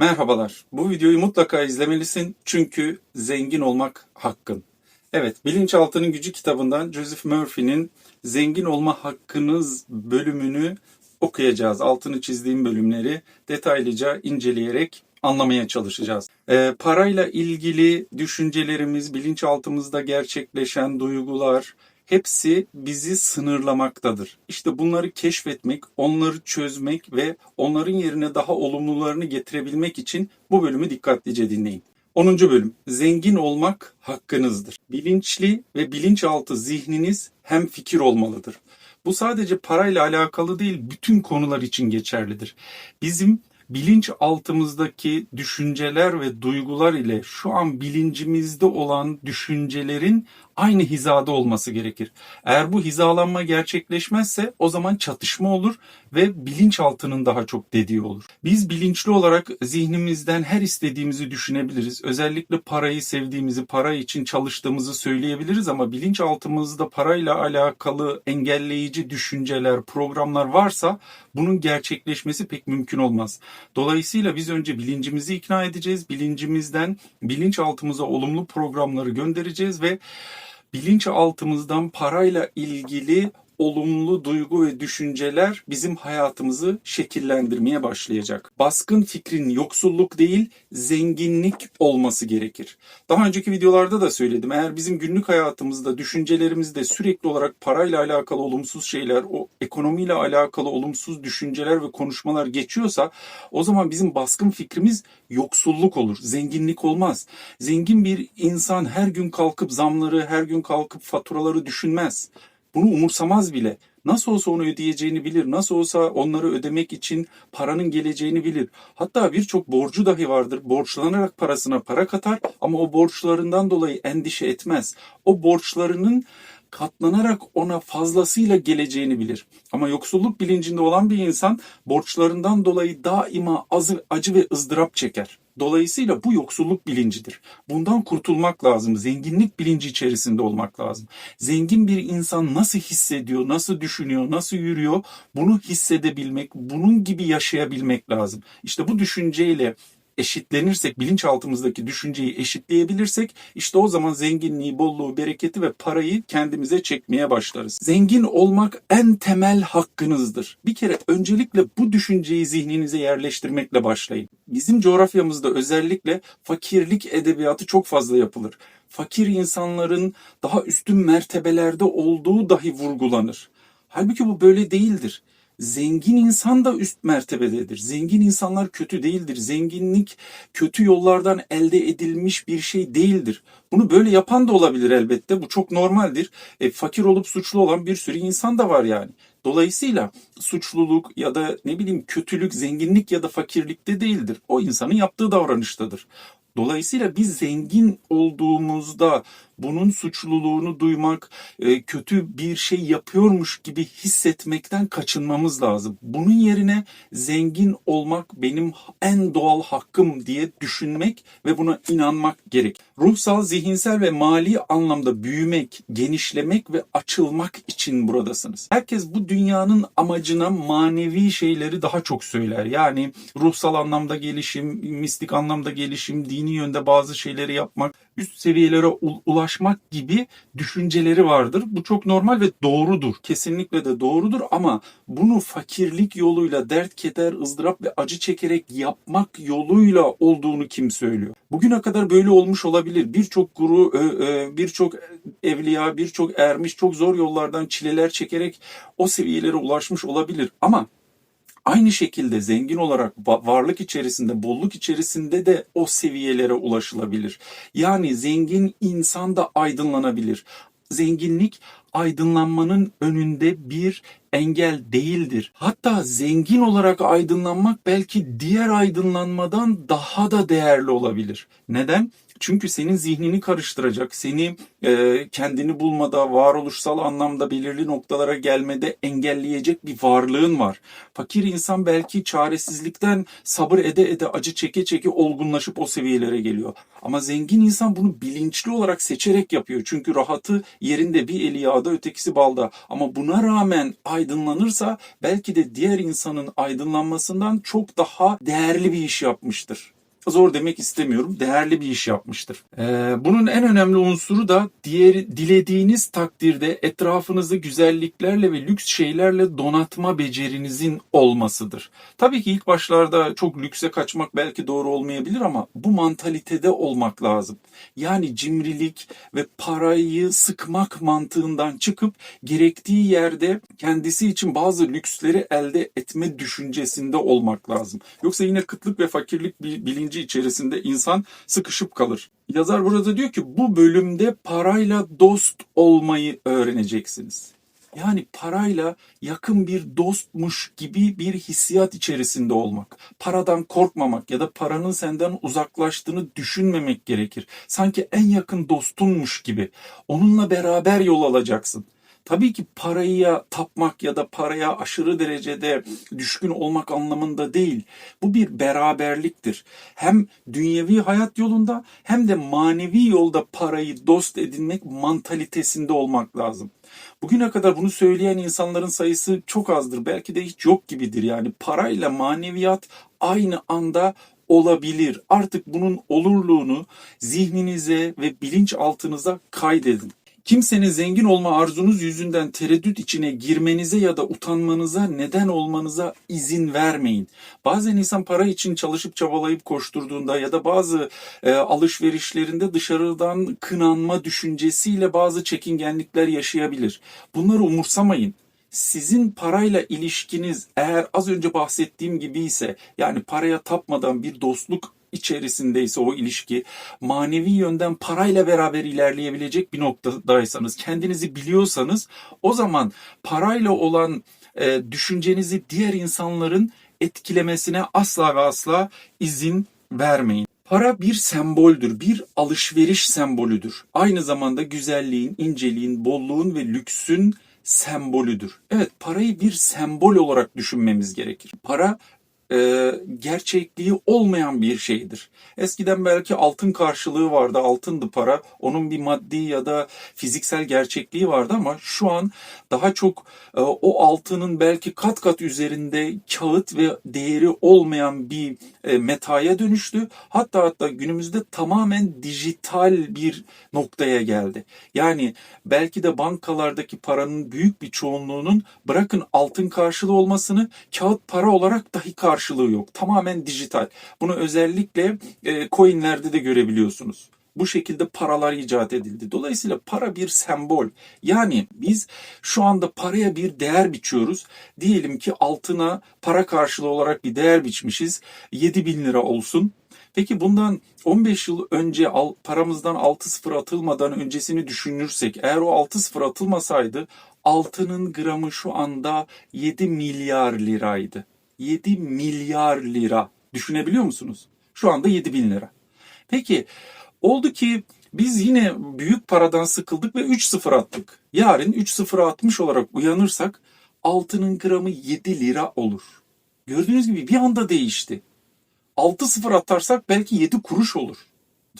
Merhabalar. Bu videoyu mutlaka izlemelisin çünkü zengin olmak hakkın. Evet, Bilinçaltının Gücü kitabından Joseph Murphy'nin Zengin Olma Hakkınız bölümünü okuyacağız. Altını çizdiğim bölümleri detaylıca inceleyerek anlamaya çalışacağız. Ee, parayla ilgili düşüncelerimiz, bilinçaltımızda gerçekleşen duygular, hepsi bizi sınırlamaktadır. İşte bunları keşfetmek, onları çözmek ve onların yerine daha olumlularını getirebilmek için bu bölümü dikkatlice dinleyin. 10. bölüm. Zengin olmak hakkınızdır. Bilinçli ve bilinçaltı zihniniz hem fikir olmalıdır. Bu sadece parayla alakalı değil, bütün konular için geçerlidir. Bizim bilinç altımızdaki düşünceler ve duygular ile şu an bilincimizde olan düşüncelerin aynı hizada olması gerekir. Eğer bu hizalanma gerçekleşmezse o zaman çatışma olur ve bilinçaltının daha çok dediği olur. Biz bilinçli olarak zihnimizden her istediğimizi düşünebiliriz. Özellikle parayı sevdiğimizi, para için çalıştığımızı söyleyebiliriz ama bilinçaltımızda parayla alakalı engelleyici düşünceler, programlar varsa bunun gerçekleşmesi pek mümkün olmaz. Dolayısıyla biz önce bilincimizi ikna edeceğiz. Bilincimizden bilinçaltımıza olumlu programları göndereceğiz ve bilinçaltımızdan parayla ilgili olumlu duygu ve düşünceler bizim hayatımızı şekillendirmeye başlayacak. Baskın fikrin yoksulluk değil, zenginlik olması gerekir. Daha önceki videolarda da söyledim. Eğer bizim günlük hayatımızda, düşüncelerimizde sürekli olarak parayla alakalı olumsuz şeyler, o ekonomiyle alakalı olumsuz düşünceler ve konuşmalar geçiyorsa o zaman bizim baskın fikrimiz yoksulluk olur, zenginlik olmaz. Zengin bir insan her gün kalkıp zamları, her gün kalkıp faturaları düşünmez. Bunu umursamaz bile. Nasıl olsa onu ödeyeceğini bilir. Nasıl olsa onları ödemek için paranın geleceğini bilir. Hatta birçok borcu dahi vardır. Borçlanarak parasına para katar ama o borçlarından dolayı endişe etmez. O borçlarının katlanarak ona fazlasıyla geleceğini bilir. Ama yoksulluk bilincinde olan bir insan borçlarından dolayı daima azı, acı ve ızdırap çeker. Dolayısıyla bu yoksulluk bilincidir. Bundan kurtulmak lazım. Zenginlik bilinci içerisinde olmak lazım. Zengin bir insan nasıl hissediyor, nasıl düşünüyor, nasıl yürüyor bunu hissedebilmek, bunun gibi yaşayabilmek lazım. İşte bu düşünceyle eşitlenirsek, bilinçaltımızdaki düşünceyi eşitleyebilirsek işte o zaman zenginliği, bolluğu, bereketi ve parayı kendimize çekmeye başlarız. Zengin olmak en temel hakkınızdır. Bir kere öncelikle bu düşünceyi zihninize yerleştirmekle başlayın. Bizim coğrafyamızda özellikle fakirlik edebiyatı çok fazla yapılır. Fakir insanların daha üstün mertebelerde olduğu dahi vurgulanır. Halbuki bu böyle değildir. Zengin insan da üst mertebededir. Zengin insanlar kötü değildir. Zenginlik kötü yollardan elde edilmiş bir şey değildir. Bunu böyle yapan da olabilir elbette. Bu çok normaldir. E, fakir olup suçlu olan bir sürü insan da var yani. Dolayısıyla suçluluk ya da ne bileyim kötülük zenginlik ya da fakirlikte değildir. O insanın yaptığı davranıştadır. Dolayısıyla biz zengin olduğumuzda bunun suçluluğunu duymak, e, kötü bir şey yapıyormuş gibi hissetmekten kaçınmamız lazım. Bunun yerine zengin olmak benim en doğal hakkım diye düşünmek ve buna inanmak gerek. Ruhsal, zihinsel ve mali anlamda büyümek, genişlemek ve açılmak için buradasınız. Herkes bu dünyanın amacına manevi şeyleri daha çok söyler. Yani ruhsal anlamda gelişim, mistik anlamda gelişim, dini yönde bazı şeyleri yapmak, üst seviyelere ulaşmak gibi düşünceleri vardır. Bu çok normal ve doğrudur. Kesinlikle de doğrudur ama bunu fakirlik yoluyla dert, keder, ızdırap ve acı çekerek yapmak yoluyla olduğunu kim söylüyor? Bugüne kadar böyle olmuş olabilir. Birçok guru, birçok evliya, birçok ermiş çok zor yollardan çileler çekerek o seviyelere ulaşmış olabilir. Ama Aynı şekilde zengin olarak varlık içerisinde, bolluk içerisinde de o seviyelere ulaşılabilir. Yani zengin insan da aydınlanabilir. Zenginlik aydınlanmanın önünde bir engel değildir. Hatta zengin olarak aydınlanmak belki diğer aydınlanmadan daha da değerli olabilir. Neden? Çünkü senin zihnini karıştıracak, seni e, kendini bulmada, varoluşsal anlamda belirli noktalara gelmede engelleyecek bir varlığın var. Fakir insan belki çaresizlikten sabır ede ede acı çeke çeke olgunlaşıp o seviyelere geliyor. Ama zengin insan bunu bilinçli olarak seçerek yapıyor. Çünkü rahatı yerinde bir eli yağda ötekisi balda. Ama buna rağmen aydınlanırsa belki de diğer insanın aydınlanmasından çok daha değerli bir iş yapmıştır. Zor demek istemiyorum. Değerli bir iş yapmıştır. Ee, bunun en önemli unsuru da diğer dilediğiniz takdirde etrafınızı güzelliklerle ve lüks şeylerle donatma becerinizin olmasıdır. Tabii ki ilk başlarda çok lükse kaçmak belki doğru olmayabilir ama bu mantalitede olmak lazım. Yani cimrilik ve parayı sıkmak mantığından çıkıp gerektiği yerde kendisi için bazı lüksleri elde etme düşüncesinde olmak lazım. Yoksa yine kıtlık ve fakirlik bilinci içerisinde insan sıkışıp kalır. Yazar burada diyor ki bu bölümde parayla dost olmayı öğreneceksiniz. Yani parayla yakın bir dostmuş gibi bir hissiyat içerisinde olmak. Paradan korkmamak ya da paranın senden uzaklaştığını düşünmemek gerekir. Sanki en yakın dostunmuş gibi. Onunla beraber yol alacaksın. Tabii ki paraya tapmak ya da paraya aşırı derecede düşkün olmak anlamında değil. Bu bir beraberliktir. Hem dünyevi hayat yolunda hem de manevi yolda parayı dost edinmek mantalitesinde olmak lazım. Bugüne kadar bunu söyleyen insanların sayısı çok azdır. Belki de hiç yok gibidir. Yani parayla maneviyat aynı anda olabilir. Artık bunun olurluğunu zihninize ve bilinçaltınıza kaydedin. Kimsenin zengin olma arzunuz yüzünden tereddüt içine girmenize ya da utanmanıza neden olmanıza izin vermeyin. Bazen insan para için çalışıp çabalayıp koşturduğunda ya da bazı e, alışverişlerinde dışarıdan kınanma düşüncesiyle bazı çekingenlikler yaşayabilir. Bunları umursamayın sizin parayla ilişkiniz eğer az önce bahsettiğim gibi ise yani paraya tapmadan bir dostluk içerisindeyse o ilişki manevi yönden parayla beraber ilerleyebilecek bir noktadaysanız kendinizi biliyorsanız o zaman parayla olan e, düşüncenizi diğer insanların etkilemesine asla ve asla izin vermeyin. Para bir semboldür, bir alışveriş sembolüdür. Aynı zamanda güzelliğin, inceliğin, bolluğun ve lüksün sembolüdür. Evet parayı bir sembol olarak düşünmemiz gerekir. Para e, gerçekliği olmayan bir şeydir. Eskiden belki altın karşılığı vardı, altındı para. Onun bir maddi ya da fiziksel gerçekliği vardı ama şu an daha çok e, o altının belki kat kat üzerinde kağıt ve değeri olmayan bir e, metaya dönüştü. Hatta hatta günümüzde tamamen dijital bir noktaya geldi. Yani belki de bankalardaki paranın büyük bir çoğunluğunun bırakın altın karşılığı olmasını kağıt para olarak dahi karşılığı yok. Tamamen dijital. Bunu özellikle e, coinlerde de görebiliyorsunuz. Bu şekilde paralar icat edildi. Dolayısıyla para bir sembol. Yani biz şu anda paraya bir değer biçiyoruz. Diyelim ki altına para karşılığı olarak bir değer biçmişiz. 7 bin lira olsun. Peki bundan 15 yıl önce paramızdan 6 sıfır atılmadan öncesini düşünürsek eğer o 6 sıfır atılmasaydı altının gramı şu anda 7 milyar liraydı. 7 milyar lira. Düşünebiliyor musunuz? Şu anda 7 bin lira. Peki oldu ki biz yine büyük paradan sıkıldık ve 3 sıfır attık. Yarın 3 sıfır atmış olarak uyanırsak altının gramı 7 lira olur. Gördüğünüz gibi bir anda değişti. 6 sıfır atarsak belki 7 kuruş olur.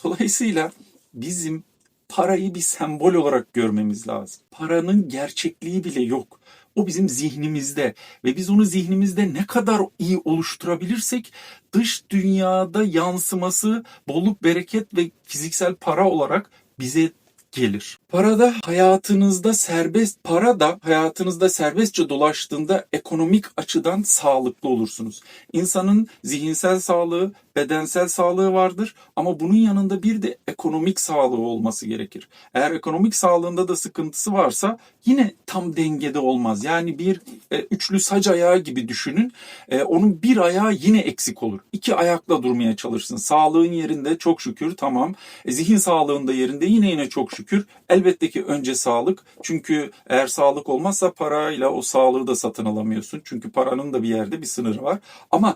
Dolayısıyla bizim parayı bir sembol olarak görmemiz lazım. Paranın gerçekliği bile yok. O bizim zihnimizde ve biz onu zihnimizde ne kadar iyi oluşturabilirsek dış dünyada yansıması bolluk, bereket ve fiziksel para olarak bize gelir. Para da hayatınızda serbest para da hayatınızda serbestçe dolaştığında ekonomik açıdan sağlıklı olursunuz. İnsanın zihinsel sağlığı, bedensel sağlığı vardır ama bunun yanında bir de ekonomik sağlığı olması gerekir. Eğer ekonomik sağlığında da sıkıntısı varsa yine tam dengede olmaz. Yani bir e, üçlü sac ayağı gibi düşünün. E, onun bir ayağı yine eksik olur. İki ayakla durmaya çalışsın. Sağlığın yerinde çok şükür tamam. E, zihin sağlığında yerinde yine yine çok şükür. Elbette ki önce sağlık. Çünkü eğer sağlık olmazsa parayla o sağlığı da satın alamıyorsun. Çünkü paranın da bir yerde bir sınırı var. Ama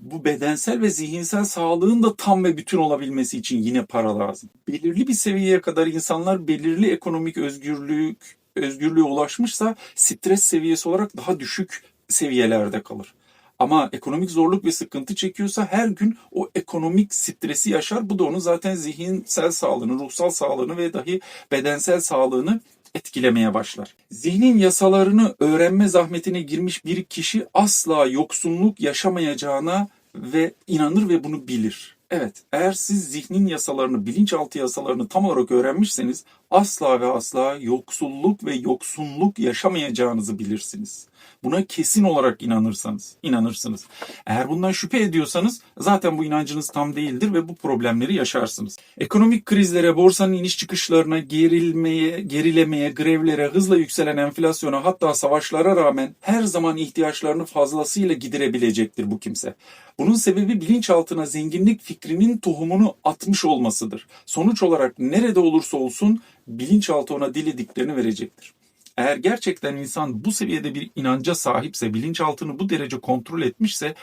bu bedensel ve zihinsel sağlığın da tam ve bütün olabilmesi için yine para lazım. Belirli bir seviyeye kadar insanlar belirli ekonomik özgürlük özgürlüğe ulaşmışsa stres seviyesi olarak daha düşük seviyelerde kalır. Ama ekonomik zorluk ve sıkıntı çekiyorsa her gün o ekonomik stresi yaşar. Bu da onun zaten zihinsel sağlığını, ruhsal sağlığını ve dahi bedensel sağlığını etkilemeye başlar. Zihnin yasalarını öğrenme zahmetine girmiş bir kişi asla yoksunluk yaşamayacağına ve inanır ve bunu bilir. Evet, eğer siz zihnin yasalarını, bilinçaltı yasalarını tam olarak öğrenmişseniz asla ve asla yoksulluk ve yoksunluk yaşamayacağınızı bilirsiniz. Buna kesin olarak inanırsanız, inanırsınız. Eğer bundan şüphe ediyorsanız zaten bu inancınız tam değildir ve bu problemleri yaşarsınız. Ekonomik krizlere, borsanın iniş çıkışlarına, gerilmeye, gerilemeye, grevlere, hızla yükselen enflasyona hatta savaşlara rağmen her zaman ihtiyaçlarını fazlasıyla giderebilecektir bu kimse. Bunun sebebi bilinçaltına zenginlik fikrinin tohumunu atmış olmasıdır. Sonuç olarak nerede olursa olsun bilinçaltı ona dilediklerini verecektir. Eğer gerçekten insan bu seviyede bir inanca sahipse, bilinçaltını bu derece kontrol etmişse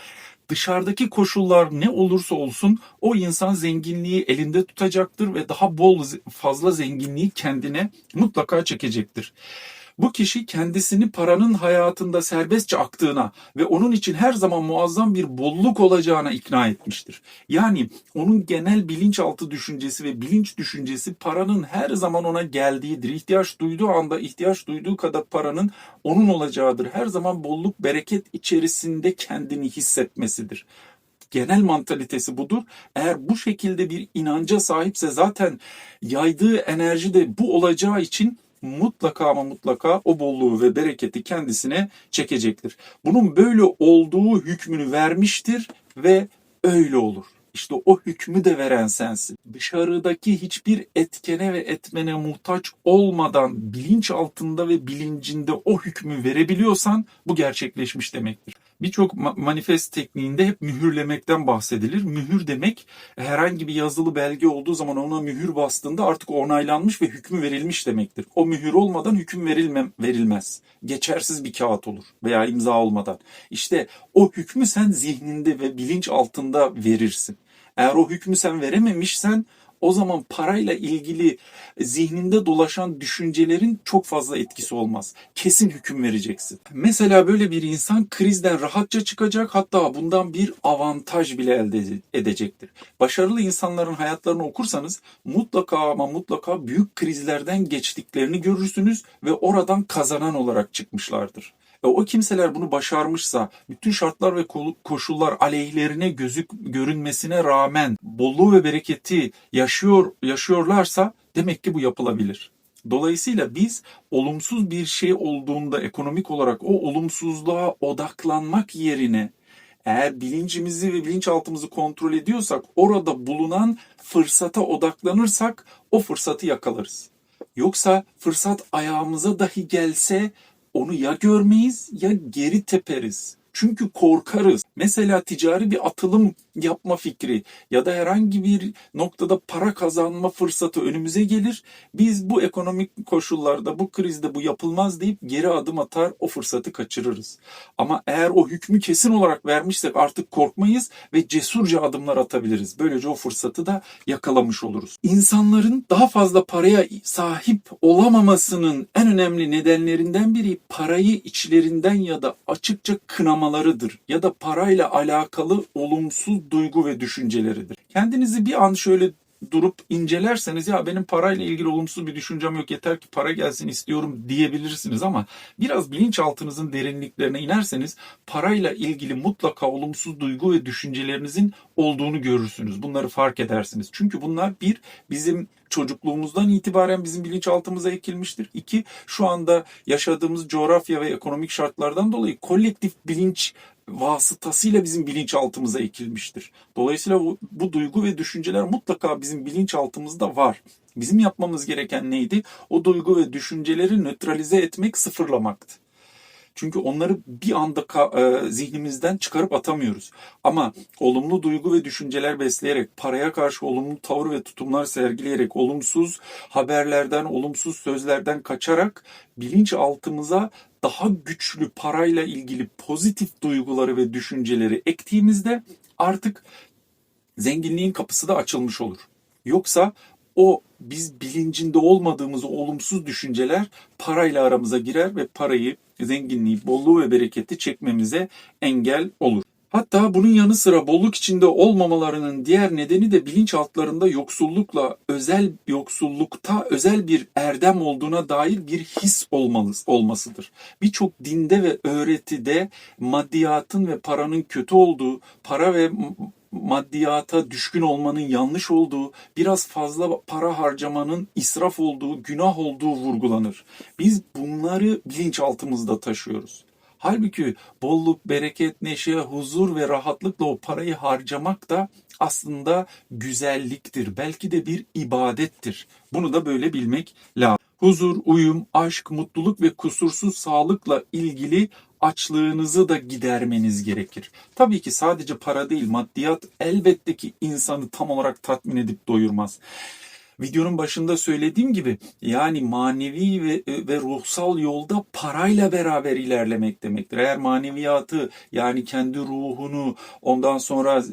dışarıdaki koşullar ne olursa olsun o insan zenginliği elinde tutacaktır ve daha bol fazla zenginliği kendine mutlaka çekecektir. Bu kişi kendisini paranın hayatında serbestçe aktığına ve onun için her zaman muazzam bir bolluk olacağına ikna etmiştir. Yani onun genel bilinçaltı düşüncesi ve bilinç düşüncesi paranın her zaman ona geldiğidir. İhtiyaç duyduğu anda ihtiyaç duyduğu kadar paranın onun olacağıdır. Her zaman bolluk bereket içerisinde kendini hissetmesidir genel mantalitesi budur. Eğer bu şekilde bir inanca sahipse zaten yaydığı enerji de bu olacağı için mutlaka ama mutlaka o bolluğu ve bereketi kendisine çekecektir. Bunun böyle olduğu hükmünü vermiştir ve öyle olur. İşte o hükmü de veren sensin. Dışarıdaki hiçbir etkene ve etmene muhtaç olmadan bilinç altında ve bilincinde o hükmü verebiliyorsan bu gerçekleşmiş demektir. Birçok manifest tekniğinde hep mühürlemekten bahsedilir. Mühür demek herhangi bir yazılı belge olduğu zaman ona mühür bastığında artık onaylanmış ve hükmü verilmiş demektir. O mühür olmadan hüküm verilmem, verilmez. Geçersiz bir kağıt olur veya imza olmadan. İşte o hükmü sen zihninde ve bilinç altında verirsin. Eğer o hükmü sen verememişsen o zaman parayla ilgili zihninde dolaşan düşüncelerin çok fazla etkisi olmaz. Kesin hüküm vereceksin. Mesela böyle bir insan krizden rahatça çıkacak hatta bundan bir avantaj bile elde edecektir. Başarılı insanların hayatlarını okursanız mutlaka ama mutlaka büyük krizlerden geçtiklerini görürsünüz ve oradan kazanan olarak çıkmışlardır. O kimseler bunu başarmışsa, bütün şartlar ve koşullar aleyhlerine gözük görünmesine rağmen bolluğu ve bereketi yaşıyor yaşıyorlarsa demek ki bu yapılabilir. Dolayısıyla biz olumsuz bir şey olduğunda ekonomik olarak o olumsuzluğa odaklanmak yerine eğer bilincimizi ve bilinçaltımızı kontrol ediyorsak orada bulunan fırsata odaklanırsak o fırsatı yakalarız. Yoksa fırsat ayağımıza dahi gelse onu ya görmeyiz ya geri teperiz. Çünkü korkarız. Mesela ticari bir atılım yapma fikri ya da herhangi bir noktada para kazanma fırsatı önümüze gelir. Biz bu ekonomik koşullarda, bu krizde bu yapılmaz deyip geri adım atar, o fırsatı kaçırırız. Ama eğer o hükmü kesin olarak vermişsek artık korkmayız ve cesurca adımlar atabiliriz. Böylece o fırsatı da yakalamış oluruz. İnsanların daha fazla paraya sahip olamamasının en önemli nedenlerinden biri parayı içlerinden ya da açıkça kınamalarıdır ya da parayla alakalı olumsuz duygu ve düşünceleridir. Kendinizi bir an şöyle durup incelerseniz ya benim parayla ilgili olumsuz bir düşüncem yok yeter ki para gelsin istiyorum diyebilirsiniz ama biraz bilinçaltınızın derinliklerine inerseniz parayla ilgili mutlaka olumsuz duygu ve düşüncelerinizin olduğunu görürsünüz. Bunları fark edersiniz. Çünkü bunlar bir bizim çocukluğumuzdan itibaren bizim bilinçaltımıza ekilmiştir. İki şu anda yaşadığımız coğrafya ve ekonomik şartlardan dolayı kolektif bilinç vasıtasıyla bizim bilinçaltımıza ekilmiştir. Dolayısıyla bu, bu duygu ve düşünceler mutlaka bizim bilinçaltımızda var. Bizim yapmamız gereken neydi? O duygu ve düşünceleri nötralize etmek, sıfırlamaktı. Çünkü onları bir anda e, zihnimizden çıkarıp atamıyoruz. Ama olumlu duygu ve düşünceler besleyerek, paraya karşı olumlu tavır ve tutumlar sergileyerek, olumsuz haberlerden, olumsuz sözlerden kaçarak bilinçaltımıza daha güçlü parayla ilgili pozitif duyguları ve düşünceleri ektiğimizde artık zenginliğin kapısı da açılmış olur. Yoksa o biz bilincinde olmadığımız olumsuz düşünceler parayla aramıza girer ve parayı, zenginliği, bolluğu ve bereketi çekmemize engel olur. Hatta bunun yanı sıra bolluk içinde olmamalarının diğer nedeni de bilinçaltlarında yoksullukla özel yoksullukta özel bir erdem olduğuna dair bir his olmalı, olmasıdır. Birçok dinde ve öğretide maddiyatın ve paranın kötü olduğu, para ve maddiyata düşkün olmanın yanlış olduğu, biraz fazla para harcamanın israf olduğu, günah olduğu vurgulanır. Biz bunları bilinçaltımızda taşıyoruz. Halbuki bolluk, bereket, neşe, huzur ve rahatlıkla o parayı harcamak da aslında güzelliktir. Belki de bir ibadettir. Bunu da böyle bilmek lazım. Huzur, uyum, aşk, mutluluk ve kusursuz sağlıkla ilgili açlığınızı da gidermeniz gerekir. Tabii ki sadece para değil, maddiyat elbette ki insanı tam olarak tatmin edip doyurmaz. Videonun başında söylediğim gibi yani manevi ve, ve ruhsal yolda parayla beraber ilerlemek demektir. Eğer maneviyatı yani kendi ruhunu ondan sonra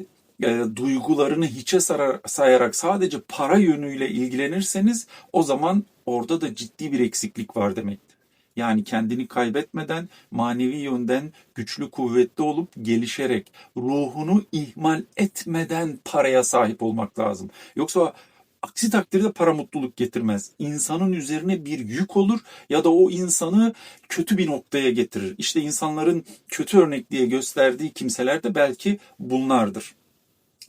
e, duygularını hiçe sarar- sayarak sadece para yönüyle ilgilenirseniz o zaman orada da ciddi bir eksiklik var demektir. Yani kendini kaybetmeden manevi yönden güçlü kuvvetli olup gelişerek ruhunu ihmal etmeden paraya sahip olmak lazım. Yoksa aksi takdirde para mutluluk getirmez. İnsanın üzerine bir yük olur ya da o insanı kötü bir noktaya getirir. İşte insanların kötü örnek diye gösterdiği kimseler de belki bunlardır.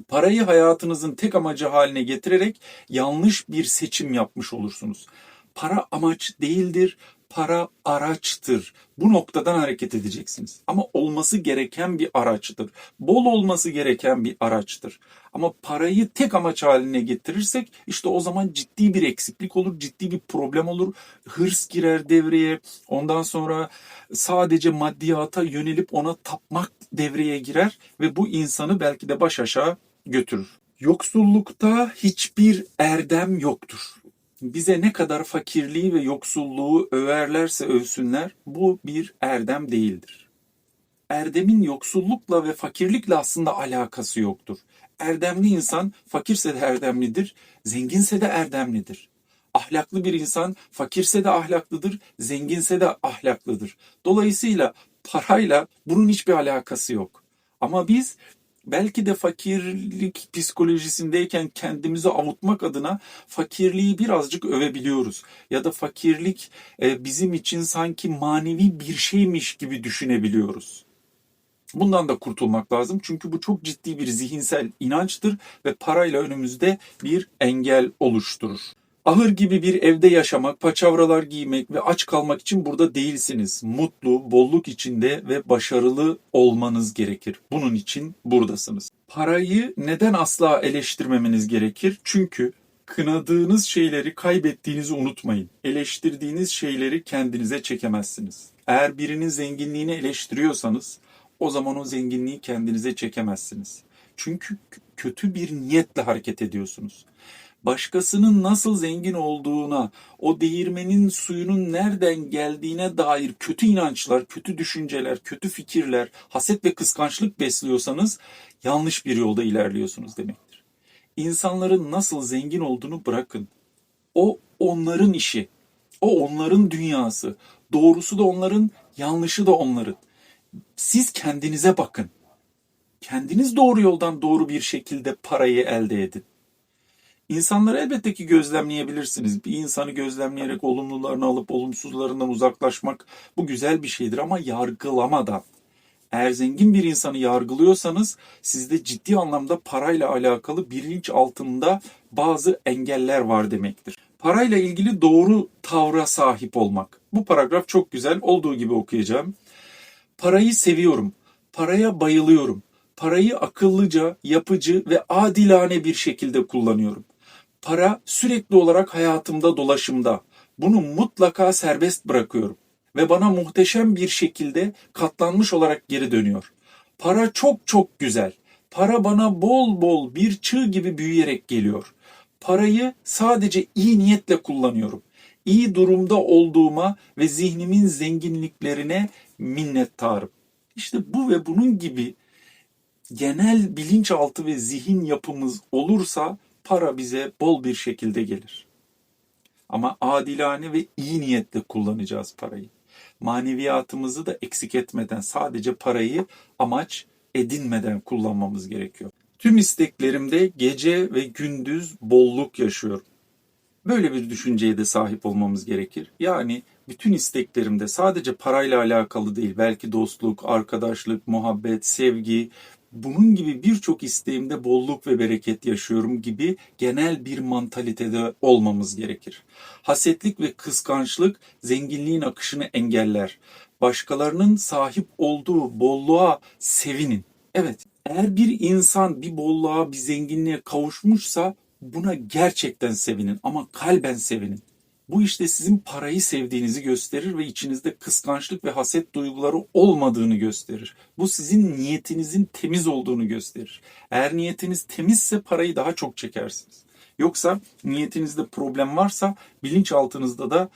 Parayı hayatınızın tek amacı haline getirerek yanlış bir seçim yapmış olursunuz. Para amaç değildir, para araçtır. Bu noktadan hareket edeceksiniz. Ama olması gereken bir araçtır. Bol olması gereken bir araçtır. Ama parayı tek amaç haline getirirsek işte o zaman ciddi bir eksiklik olur, ciddi bir problem olur. Hırs girer devreye. Ondan sonra sadece maddiyata yönelip ona tapmak devreye girer ve bu insanı belki de baş aşağı götürür. Yoksullukta hiçbir erdem yoktur. Bize ne kadar fakirliği ve yoksulluğu överlerse övsünler bu bir erdem değildir. Erdemin yoksullukla ve fakirlikle aslında alakası yoktur. Erdemli insan fakirse de erdemlidir, zenginse de erdemlidir. Ahlaklı bir insan fakirse de ahlaklıdır, zenginse de ahlaklıdır. Dolayısıyla parayla bunun hiçbir alakası yok. Ama biz belki de fakirlik psikolojisindeyken kendimizi avutmak adına fakirliği birazcık övebiliyoruz. Ya da fakirlik e, bizim için sanki manevi bir şeymiş gibi düşünebiliyoruz. Bundan da kurtulmak lazım çünkü bu çok ciddi bir zihinsel inançtır ve parayla önümüzde bir engel oluşturur. Ahır gibi bir evde yaşamak, paçavralar giymek ve aç kalmak için burada değilsiniz. Mutlu, bolluk içinde ve başarılı olmanız gerekir. Bunun için buradasınız. Parayı neden asla eleştirmemeniz gerekir? Çünkü kınadığınız şeyleri kaybettiğinizi unutmayın. Eleştirdiğiniz şeyleri kendinize çekemezsiniz. Eğer birinin zenginliğini eleştiriyorsanız o zaman o zenginliği kendinize çekemezsiniz. Çünkü kötü bir niyetle hareket ediyorsunuz başkasının nasıl zengin olduğuna, o değirmenin suyunun nereden geldiğine dair kötü inançlar, kötü düşünceler, kötü fikirler, haset ve kıskançlık besliyorsanız yanlış bir yolda ilerliyorsunuz demektir. İnsanların nasıl zengin olduğunu bırakın. O onların işi. O onların dünyası. Doğrusu da onların, yanlışı da onların. Siz kendinize bakın. Kendiniz doğru yoldan doğru bir şekilde parayı elde edin. İnsanları elbette ki gözlemleyebilirsiniz. Bir insanı gözlemleyerek olumlularını alıp olumsuzlarından uzaklaşmak bu güzel bir şeydir ama yargılamadan. Eğer zengin bir insanı yargılıyorsanız sizde ciddi anlamda parayla alakalı bilinç altında bazı engeller var demektir. Parayla ilgili doğru tavra sahip olmak. Bu paragraf çok güzel. Olduğu gibi okuyacağım. Parayı seviyorum. Paraya bayılıyorum. Parayı akıllıca, yapıcı ve adilane bir şekilde kullanıyorum. Para sürekli olarak hayatımda dolaşımda. Bunu mutlaka serbest bırakıyorum ve bana muhteşem bir şekilde katlanmış olarak geri dönüyor. Para çok çok güzel. Para bana bol bol bir çığ gibi büyüyerek geliyor. Parayı sadece iyi niyetle kullanıyorum. İyi durumda olduğuma ve zihnimin zenginliklerine minnettarım. İşte bu ve bunun gibi genel bilinçaltı ve zihin yapımız olursa para bize bol bir şekilde gelir. Ama adilane ve iyi niyetle kullanacağız parayı. Maneviyatımızı da eksik etmeden sadece parayı amaç edinmeden kullanmamız gerekiyor. Tüm isteklerimde gece ve gündüz bolluk yaşıyorum. Böyle bir düşünceye de sahip olmamız gerekir. Yani bütün isteklerimde sadece parayla alakalı değil, belki dostluk, arkadaşlık, muhabbet, sevgi, bunun gibi birçok isteğimde bolluk ve bereket yaşıyorum gibi genel bir mantalitede olmamız gerekir. Hasetlik ve kıskançlık zenginliğin akışını engeller. Başkalarının sahip olduğu bolluğa sevinin. Evet, eğer bir insan bir bolluğa, bir zenginliğe kavuşmuşsa buna gerçekten sevinin ama kalben sevinin. Bu işte sizin parayı sevdiğinizi gösterir ve içinizde kıskançlık ve haset duyguları olmadığını gösterir. Bu sizin niyetinizin temiz olduğunu gösterir. Eğer niyetiniz temizse parayı daha çok çekersiniz. Yoksa niyetinizde problem varsa bilinçaltınızda da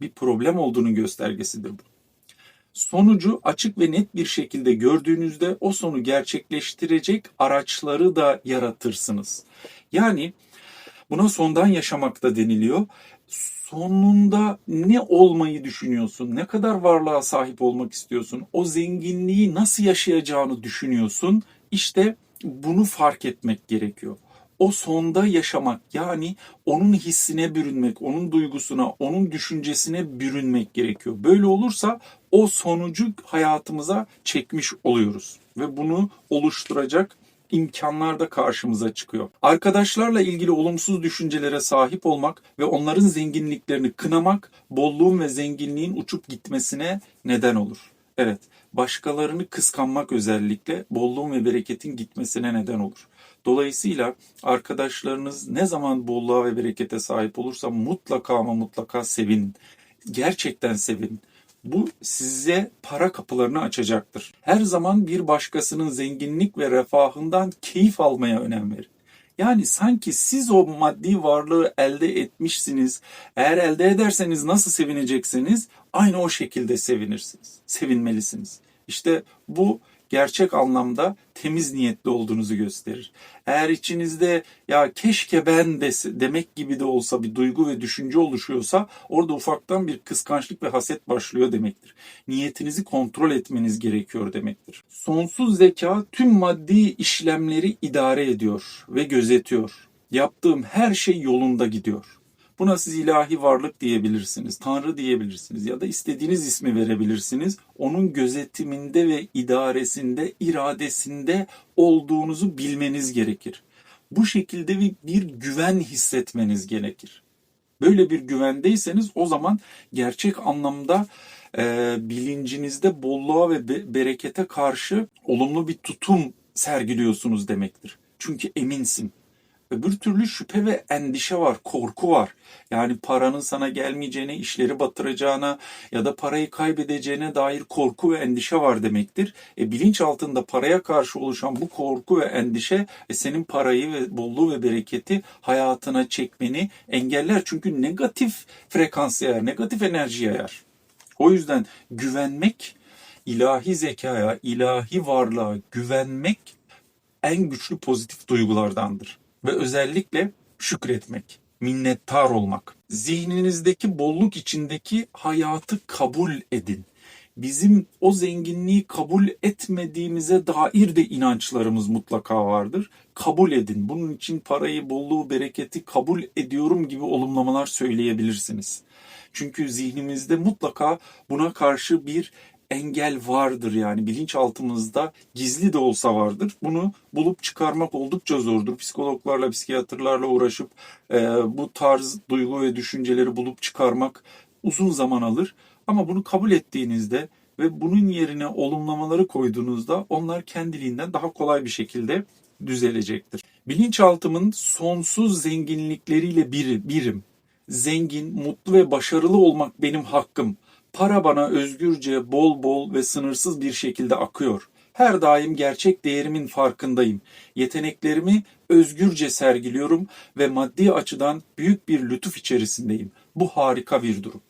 bir problem olduğunu göstergesidir bu. Sonucu açık ve net bir şekilde gördüğünüzde o sonu gerçekleştirecek araçları da yaratırsınız. Yani buna sondan yaşamak da deniliyor. Sonunda ne olmayı düşünüyorsun? Ne kadar varlığa sahip olmak istiyorsun? O zenginliği nasıl yaşayacağını düşünüyorsun? İşte bunu fark etmek gerekiyor. O sonda yaşamak yani onun hissine bürünmek, onun duygusuna, onun düşüncesine bürünmek gerekiyor. Böyle olursa o sonucu hayatımıza çekmiş oluyoruz ve bunu oluşturacak imkanlar da karşımıza çıkıyor. Arkadaşlarla ilgili olumsuz düşüncelere sahip olmak ve onların zenginliklerini kınamak, bolluğun ve zenginliğin uçup gitmesine neden olur. Evet, başkalarını kıskanmak özellikle bolluğun ve bereketin gitmesine neden olur. Dolayısıyla arkadaşlarınız ne zaman bolluğa ve berekete sahip olursa mutlaka ama mutlaka sevin. Gerçekten sevin. Bu size para kapılarını açacaktır. Her zaman bir başkasının zenginlik ve refahından keyif almaya önem verin. Yani sanki siz o maddi varlığı elde etmişsiniz. Eğer elde ederseniz nasıl sevineceksiniz? Aynı o şekilde sevinirsiniz. Sevinmelisiniz. İşte bu gerçek anlamda temiz niyetli olduğunuzu gösterir. Eğer içinizde ya keşke ben de demek gibi de olsa bir duygu ve düşünce oluşuyorsa orada ufaktan bir kıskançlık ve haset başlıyor demektir. Niyetinizi kontrol etmeniz gerekiyor demektir. Sonsuz zeka tüm maddi işlemleri idare ediyor ve gözetiyor. Yaptığım her şey yolunda gidiyor. Buna siz ilahi varlık diyebilirsiniz, tanrı diyebilirsiniz ya da istediğiniz ismi verebilirsiniz. Onun gözetiminde ve idaresinde, iradesinde olduğunuzu bilmeniz gerekir. Bu şekilde bir, güven hissetmeniz gerekir. Böyle bir güvendeyseniz o zaman gerçek anlamda e, bilincinizde bolluğa ve be, berekete karşı olumlu bir tutum sergiliyorsunuz demektir. Çünkü eminsin. Öbür türlü şüphe ve endişe var, korku var. Yani paranın sana gelmeyeceğine, işleri batıracağına ya da parayı kaybedeceğine dair korku ve endişe var demektir. E, bilinç altında paraya karşı oluşan bu korku ve endişe e, senin parayı ve bolluğu ve bereketi hayatına çekmeni engeller. Çünkü negatif frekans yayar, negatif enerji yayar. O yüzden güvenmek, ilahi zekaya, ilahi varlığa güvenmek en güçlü pozitif duygulardandır ve özellikle şükretmek, minnettar olmak. Zihninizdeki bolluk içindeki hayatı kabul edin. Bizim o zenginliği kabul etmediğimize dair de inançlarımız mutlaka vardır. Kabul edin. Bunun için parayı, bolluğu, bereketi kabul ediyorum gibi olumlamalar söyleyebilirsiniz. Çünkü zihnimizde mutlaka buna karşı bir engel vardır yani bilinçaltımızda gizli de olsa vardır. Bunu bulup çıkarmak oldukça zordur. Psikologlarla, psikiyatrlarla uğraşıp e, bu tarz duygu ve düşünceleri bulup çıkarmak uzun zaman alır. Ama bunu kabul ettiğinizde ve bunun yerine olumlamaları koyduğunuzda onlar kendiliğinden daha kolay bir şekilde düzelecektir. Bilinçaltımın sonsuz zenginlikleriyle bir, birim. Zengin, mutlu ve başarılı olmak benim hakkım. Para bana özgürce, bol bol ve sınırsız bir şekilde akıyor. Her daim gerçek değerimin farkındayım. Yeteneklerimi özgürce sergiliyorum ve maddi açıdan büyük bir lütuf içerisindeyim. Bu harika bir durum.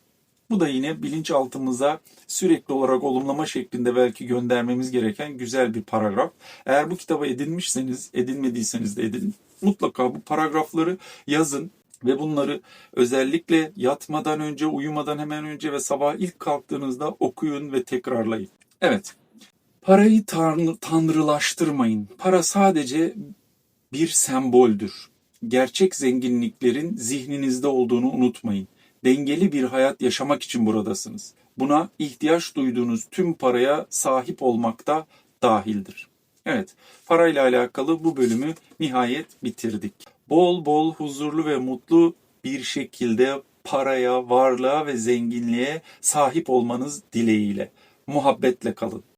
Bu da yine bilinçaltımıza sürekli olarak olumlama şeklinde belki göndermemiz gereken güzel bir paragraf. Eğer bu kitabı edinmişseniz, edinmediyseniz de edin. Mutlaka bu paragrafları yazın ve bunları özellikle yatmadan önce, uyumadan hemen önce ve sabah ilk kalktığınızda okuyun ve tekrarlayın. Evet, Parayı tanrı, tanrılaştırmayın. Para sadece bir semboldür. Gerçek zenginliklerin zihninizde olduğunu unutmayın. Dengeli bir hayat yaşamak için buradasınız. Buna ihtiyaç duyduğunuz tüm paraya sahip olmak da dahildir. Evet, parayla alakalı bu bölümü nihayet bitirdik. Bol bol huzurlu ve mutlu bir şekilde paraya, varlığa ve zenginliğe sahip olmanız dileğiyle. Muhabbetle kalın.